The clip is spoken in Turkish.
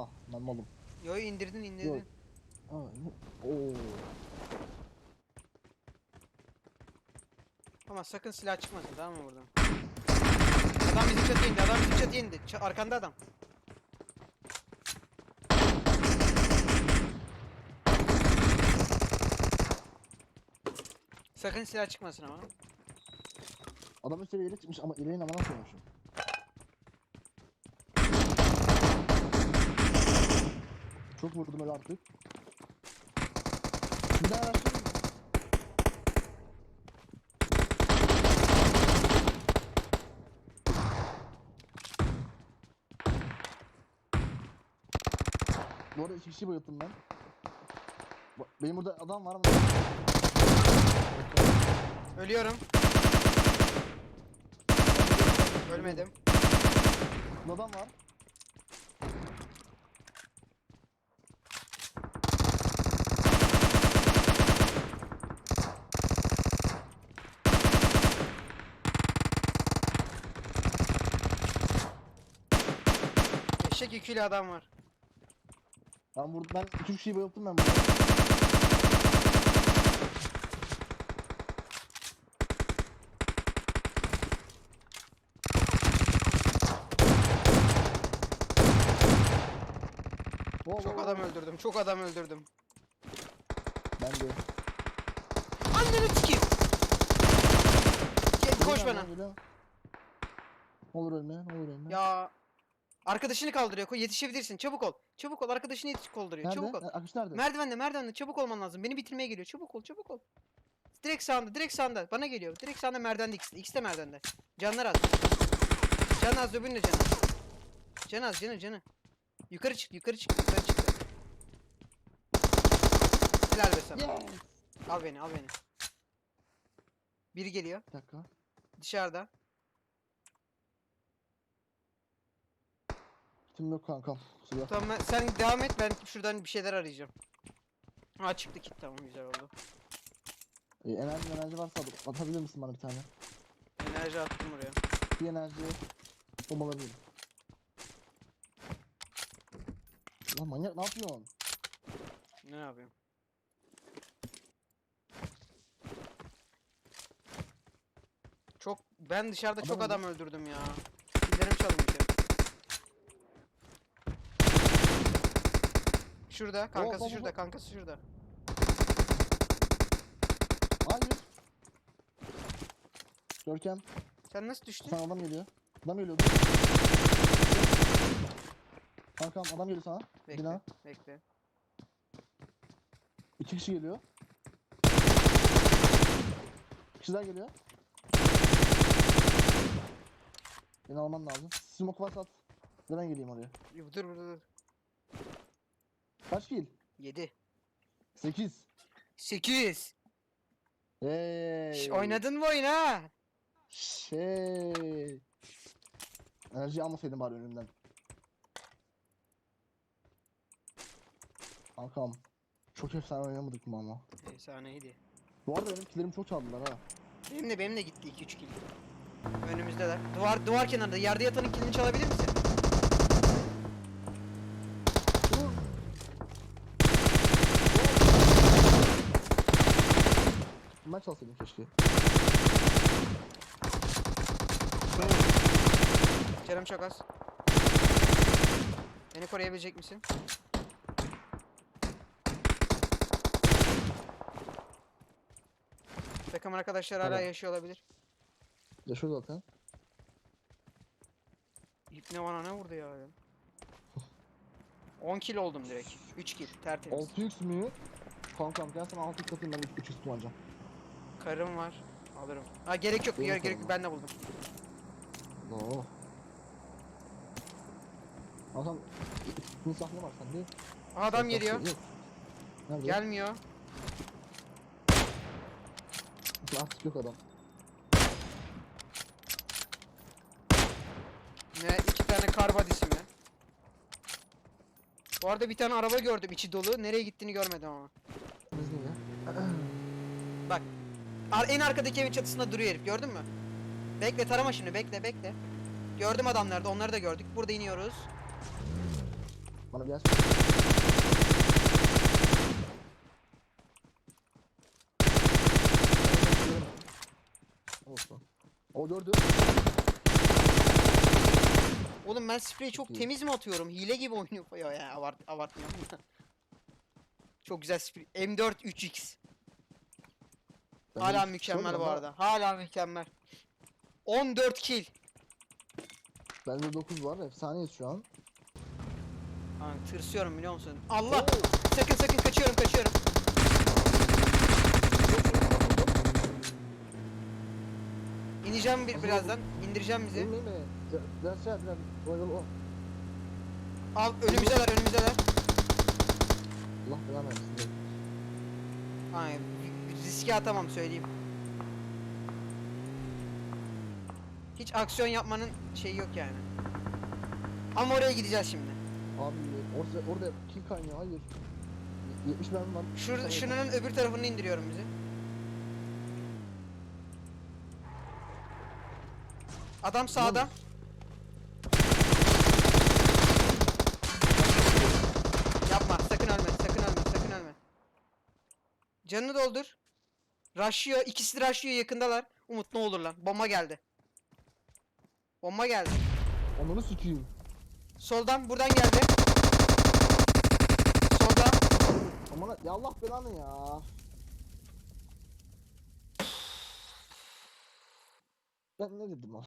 Ah ben malım. Yo indirdin indirdin. Aa, Oo. Ama sakın silah çıkmasın tamam mı buradan? Adam bizim çatıya indi, adam bizim çatıya indi. Ç- arkanda adam. Sakın silah çıkmasın ama. Adam üstüne yere çıkmış ama ileğin amına koymuşum. Çok vurdum öyle artık. Bir daha araştırayım? Bu arada iki kişi bayılttım ben. Benim burada adam var mı? Ölüyorum. Ölmedim. Burada adam var. Eşek yüküyle adam var. Ben burada ben iki kişiyi bayılttım ben burada. Çok adam öldürdüm, çok adam öldürdüm. Ben de. Anneni sikeyim. Gel koş bana. Ne olur ölme, ne olur ölme. Ya arkadaşını kaldırıyor. Ko- Yetişebilirsin. Çabuk ol. Çabuk ol. Arkadaşını yetiş kaldırıyor. nerede? Çabuk ol. Akış nerede? Merdivende, merdivende. Çabuk olman lazım. Beni bitirmeye geliyor. Çabuk ol, çabuk ol. Direkt sağında, direkt sağında. Bana geliyor. Direkt sağında merdivende ikisi. de. İkisi de merdivende. Canlar az. Can az öbürünün de canı. Can az, canı, canı. Yukarı çık, yukarı çık, yukarı çık. Helal be sana. Yes! Al beni, al beni. Biri geliyor. Bir dakika. Dışarıda. Kitim yok kankam. Kusura. Tamam ben- sen devam et ben şuradan bir şeyler arayacağım. Ha çıktı kit tamam güzel oldu. Ee, enerji enerji varsa at- atabilir misin bana bir tane? Enerji attım oraya. Bir enerji bombalayabilirim. Lan manyak ne yapıyorsun? Ne yapayım? Çok ben dışarıda çok Adam adam öldürdüm ya. Şurada, kankası hop, şurada, kankası şurada. Hayır. Görkem Sen nasıl düştün? sana adam geliyor. Adam geliyor. dur. Kankam adam geliyor sana. Bekle, Bina. bekle. İki kişi geliyor. Kişiler geliyor. Beni alman lazım. Smoke varsa at. Ben geleyim oraya. Dur dur dur. Kaç kill? 7. 8. 8. Hey. Oynadın mı oyun ha? Şey. Enerji almasaydım bari önümden. Kankam. Çok efsane oynamadık mı ama? Efsaneydi. Bu arada benim killerimi çok çaldılar ha. Benim de benim de gitti 2-3 kill. Önümüzdeler. Duvar duvar kenarında yerde yatanın killini çalabilir misin? Dur. Ben çalsaydım keşke. Canım çok az. Beni koruyabilecek misin? Takım arkadaşlar hala Tamam. yaşıyor olabilir. Yaşıyor zaten. İpne bana ne vurdu ya? 10 kill oldum direkt. 3 kill tertemiz. 6x mi? Kankam gel sana 6x atayım ben 3x kullanacağım. Karım var. Alırım. Ha gerek yok. Benim Gerek, gerek karım yok. Ben de buldum. Oo. Kankam misafir var sende. Aa, adam Yok, geliyor. yok. Nerede? Gelmiyor. Artık yok adam. Ne? iki tane kar body'si mi? Bu arada bir tane araba gördüm içi dolu. Nereye gittiğini görmedim ama. İzniyle. Ar en arkadaki evin çatısında duruyor herif gördün mü? Bekle tarama şimdi bekle bekle. Gördüm adamları da onları da gördük. Burada iniyoruz. Bana. Olsun. O gördü. Oğlum ben spreyi çok Çok temiz mi atıyorum? Hile gibi oynuyor. Ya, ya abart, abartmıyorum. çok güzel sprey. M4 3x. Hala de mükemmel bu arada. Hala mükemmel. 14 kill. Bende 9 var. Efsaneyiz şu an. Ha, tırsıyorum biliyor musun? Allah! Sakın sakın kaçıyorum kaçıyorum. İneceğim bir, birazdan. İndireceğim bizi. Mi? Şey yap, biraz. O. Al önümüzdeler önümüzdeler. Allah belanı versin. dur. Riske atamam söyleyeyim. Hiç aksiyon yapmanın şeyi yok yani. Ama oraya gideceğiz şimdi. Abi orada, orada kim kaynıyor? Hayır. 70 mermi var. Şur şunun öbür tarafını indiriyorum bizi. Adam sağda. Yapma, sakın ölme, sakın ölme, sakın ölme. Canını doldur. Rushlıyor, ikisi de rushlıyor yakındalar. Umut ne olur lan, bomba geldi. Bomba geldi. Onunu sikeyim. Soldan, buradan geldi. Solda. Aman ya Allah belanı ya. Ben ne dedim o?